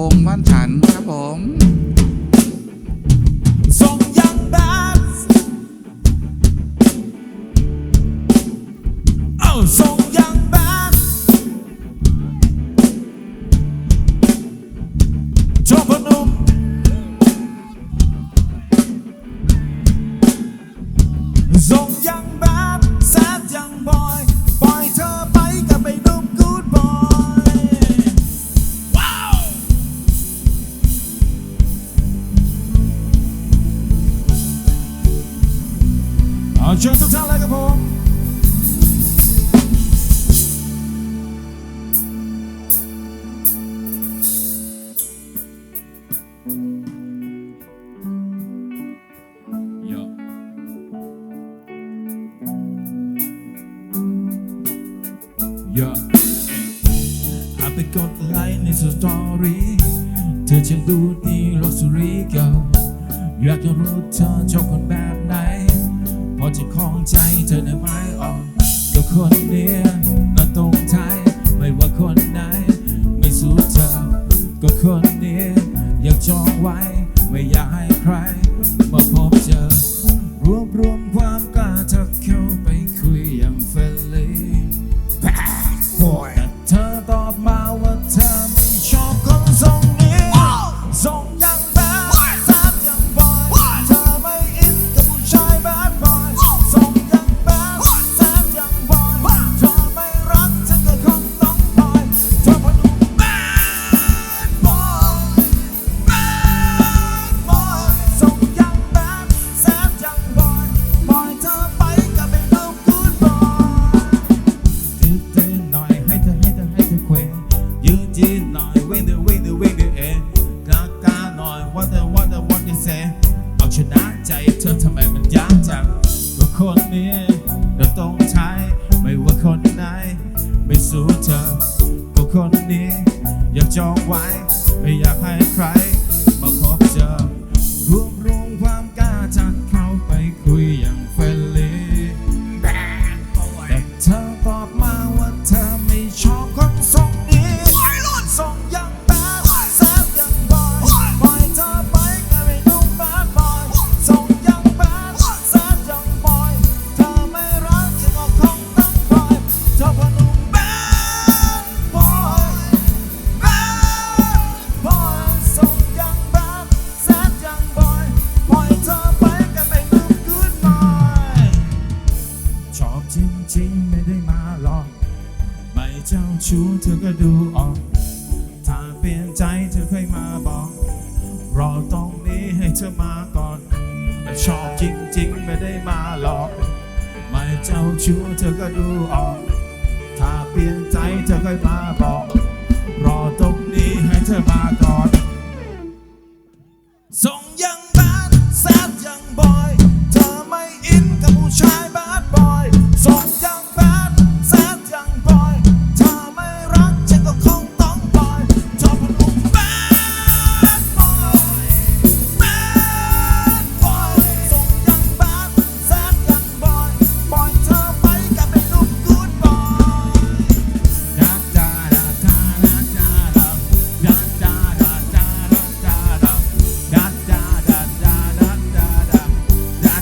วงมัน ยออาไปกดไลค์ในสตอรี่เธอช่างดูดีลักซ์รี่เก่าอยากจะรู้เธอชอบคนแบบไหน พอจะคล้องใจเธอได้ไหมอ๋อกับคนนี้ มาก่อน ชอบจริงๆ ไม่ได้มาหลอก ไม่เจ้าชู้เธอก็ดูออก ถ้าเปลี่ยนใจเธอค่อยมาบอก รอตรงนี้ให้เธอมา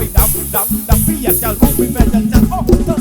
We down, down, down, down, down, down, down, down, down, down, down, down,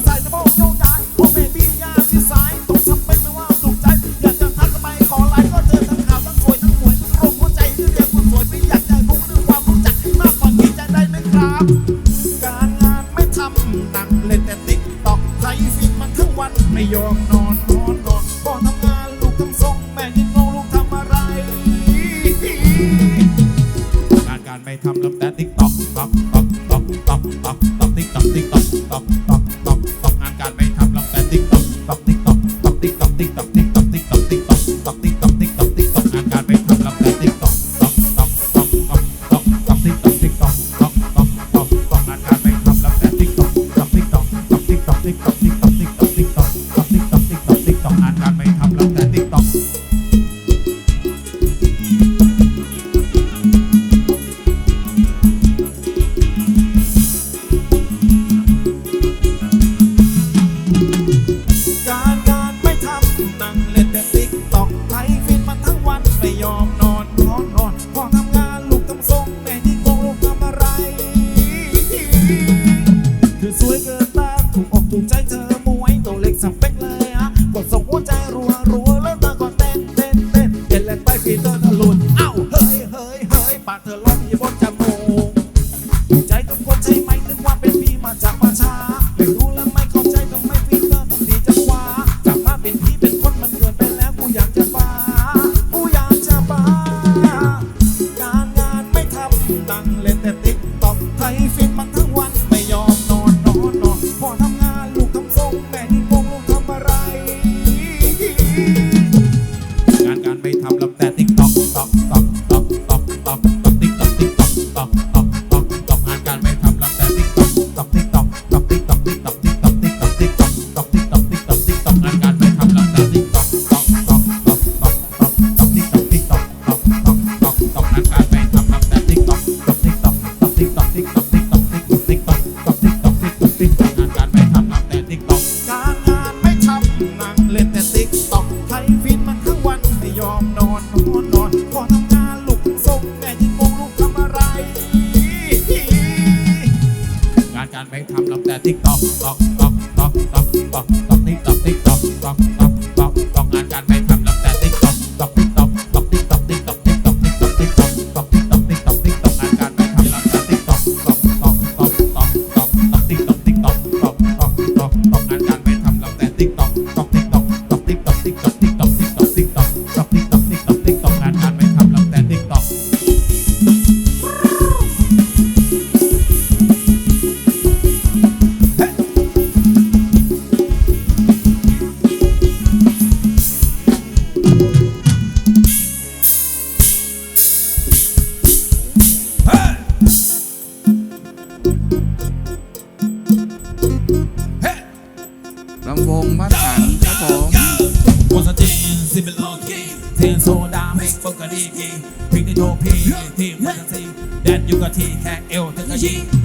ทีพริกในโทพีทีมันสีแดนอยู่กับทีแค่เอวถึงกะชี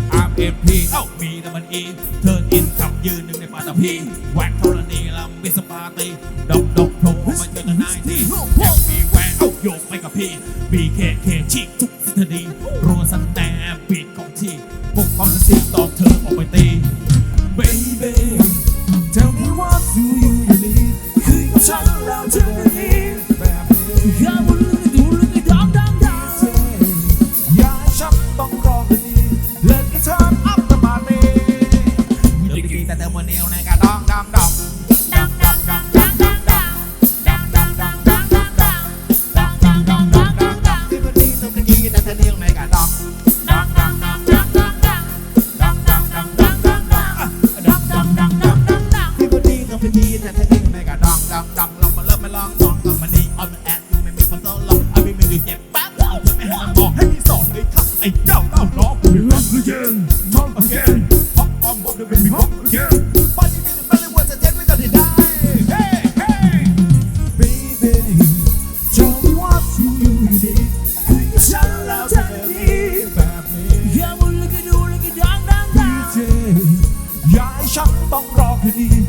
ต้องรอคืนดี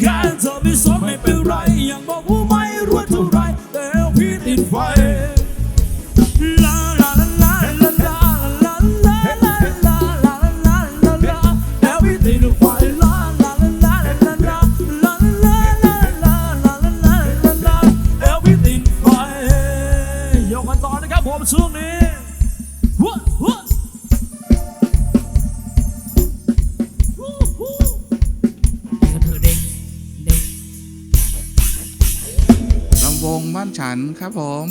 แค่เธอไม่สนไม่เป็นไร ยังบอกว่าไม่รู้เท่าไรแต่พี่ติดไฟ tá bom.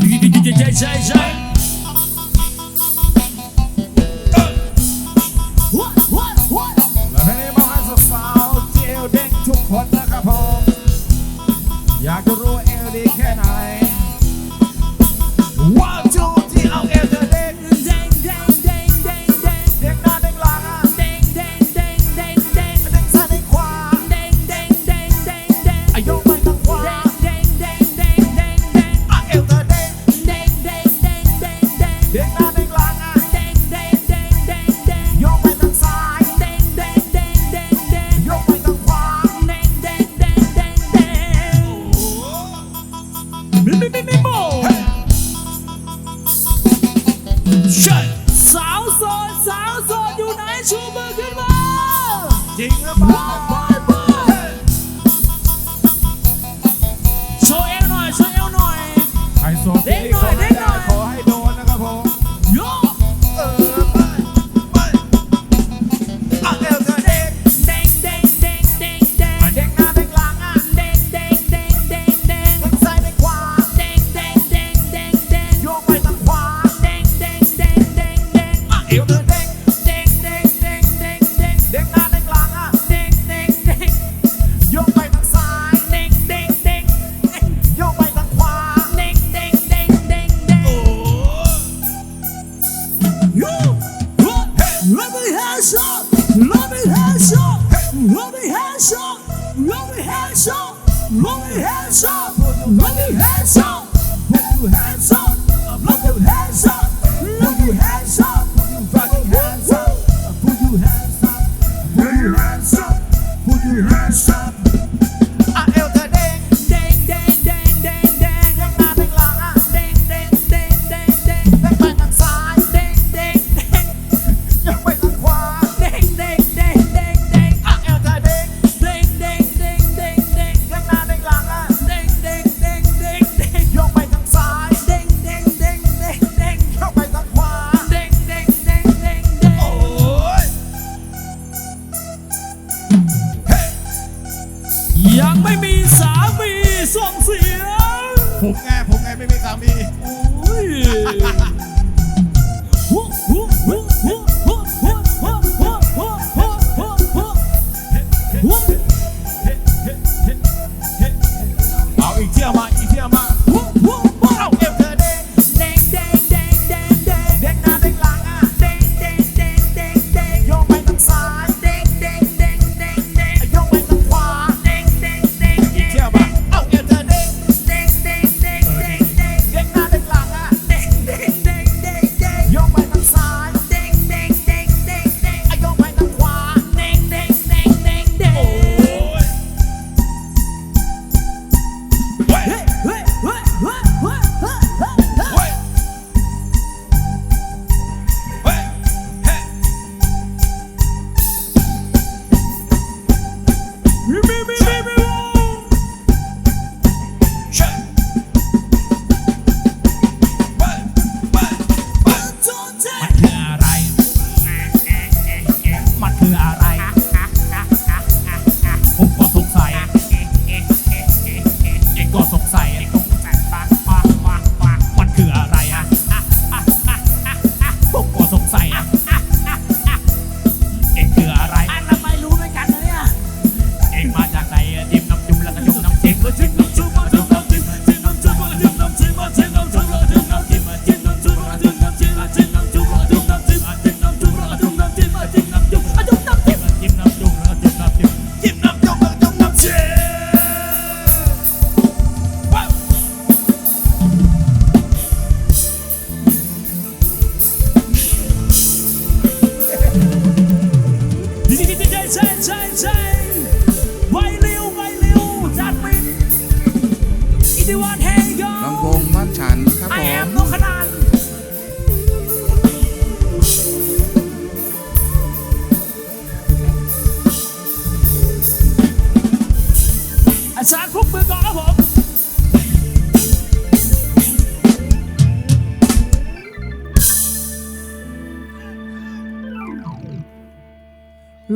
DJ, DJ, Blu, blu, blu, ผมไงผมไงไม่มีสามี อุ้ย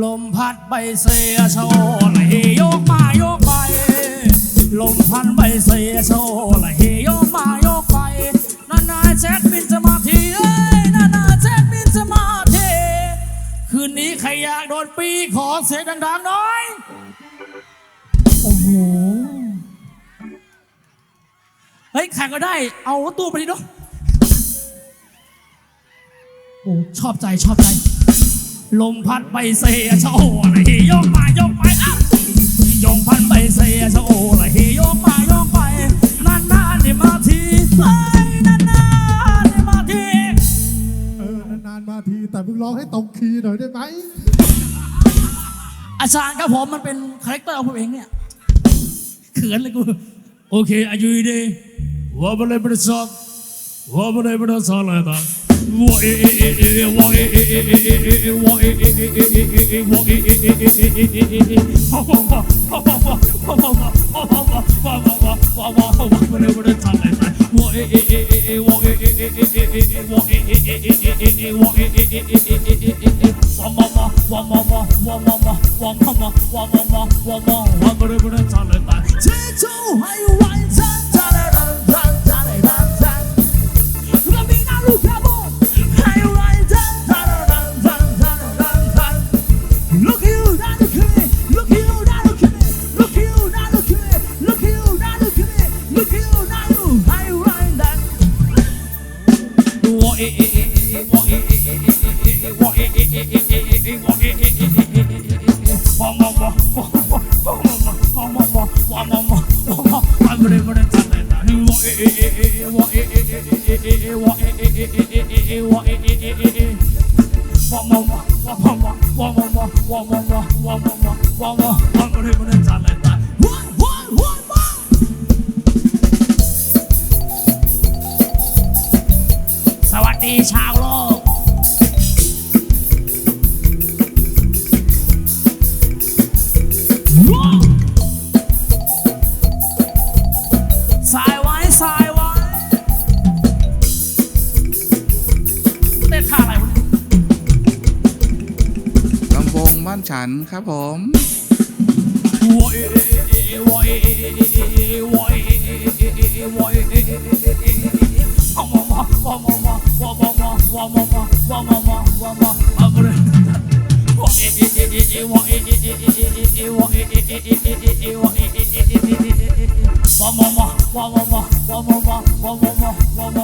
ลมพัดใบเสียโชลเฮยกมายกไป ลมพัดใบเสียโชลเฮยกมายกไป นานาเช็ดบินจะมาทีเอ้ยนานาเช็ดบินจะมาทีคืนนี้ใครอยากโดนปีขอเสียงดังๆหน่อย โอ้โห เฮ้ยใครก็ได้ เอารถตัวไปดิเนาะโอ้ชอบใจชอบใจ ลมพัดไปเสียชะโอละเฮยกมาโยกไปอ้าวลมพัดไปเสียชะโอละเฮยกมาโยกไปนานๆานนี่มาทีไอ้นานๆานนี่มาทีเออนานๆมาทีแต่มึงร้องให้ตรงคีย์หน่อยได้ไหมอาจารย์ครับผมมันเป็นคาแรคเตอร์ของผมเองเนี่ยเขินเลยกูโอเคอายุดีว่าบรปบริษัทว่าบริบริษัทอะไรต่าง 我诶诶诶诶诶，我诶诶诶诶诶诶，我诶诶诶诶诶诶诶，我诶诶诶诶诶诶诶，哈哈哈，哈哈哈，哈哈哈，哈哈哈，哈哈哈，哈哈哈，哈哈哈，我嘞我嘞长得帅，我诶诶诶诶诶，我诶诶诶诶诶诶，我诶诶诶诶诶诶诶，我诶诶诶诶诶诶诶，我么么，我么么，么么么，我么么，我么么，我么，我嘞我嘞长得帅，街头还有万盏灯。 สวัสดีชาวโลก รคครับผมว้าว